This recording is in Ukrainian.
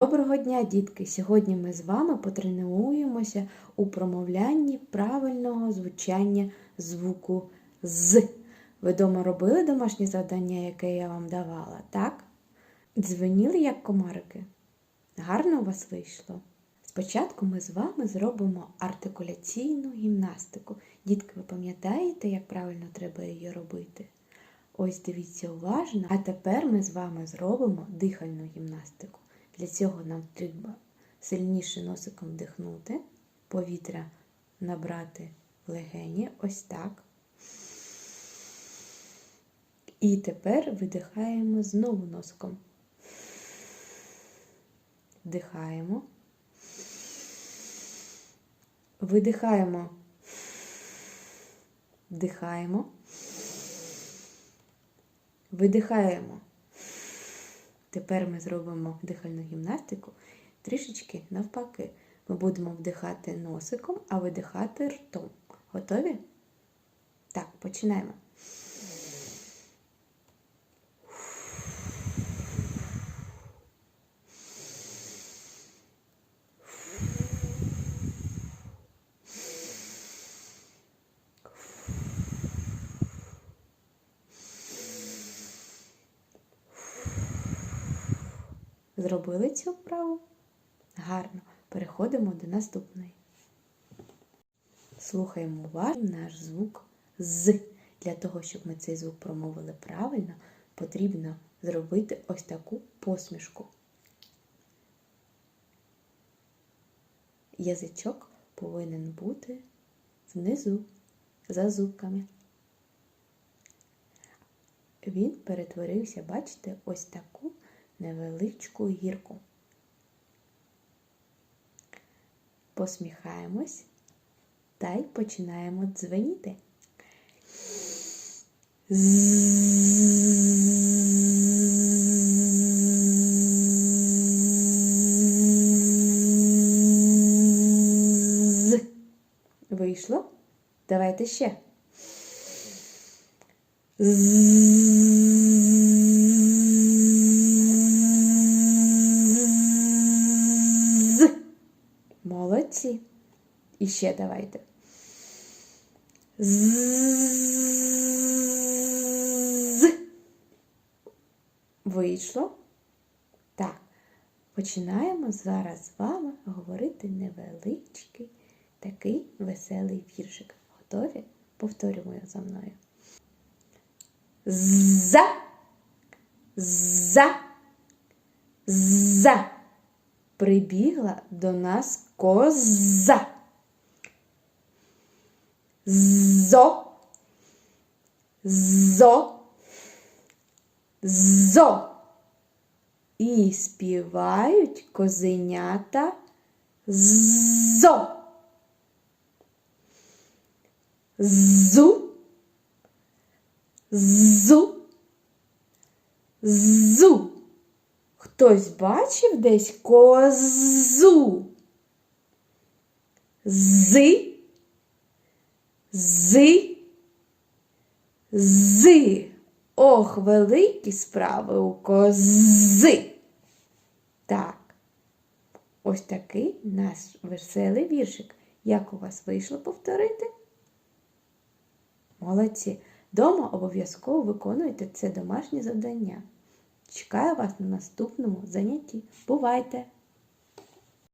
Доброго дня, дітки! Сьогодні ми з вами потренуємося у промовлянні правильного звучання звуку з. Ви дома робили домашнє завдання, яке я вам давала, так? Дзвеніли як комарики? Гарно у вас вийшло? Спочатку ми з вами зробимо артикуляційну гімнастику. Дітки, ви пам'ятаєте, як правильно треба її робити? Ось дивіться уважно. А тепер ми з вами зробимо дихальну гімнастику. Для цього нам треба сильніше носиком вдихнути, повітря набрати в легені, ось так. І тепер видихаємо знову носиком. Вдихаємо. Видихаємо. Вдихаємо. Видихаємо. Тепер ми зробимо дихальну гімнастику трішечки навпаки. Ми будемо вдихати носиком, а видихати ртом. Готові? Так, починаємо. Зробили цю вправу? Гарно. Переходимо до наступної. Слухаємо уважно наш звук з. Для того, щоб ми цей звук промовили правильно, потрібно зробити ось таку посмішку. Язичок повинен бути внизу, за зубками. Він перетворився, бачите, ось таку невеличку гірку. Посміхаємось та й починаємо дзвеніти. Вийшло? Давайте ще. З. Молодці. І ще давайте. З. Вийшло? Так. Починаємо зараз з вами говорити невеличкий такий веселий віршик. Готові? Повторюємо за мною. За. За. За. Прибігла до нас коза. Зо. Зо. Зо. І співають козенята зо. Зу. Зу. Зу. Хтось бачив десь козу? Зи. Зи. Зи. Ох, великі справи у кози. Так. Ось такий наш веселий віршик. Як у вас вийшло повторити? Молодці. Дома обов'язково виконуйте це домашнє завдання. Чекаю вас на наступному занятті. Бувайте!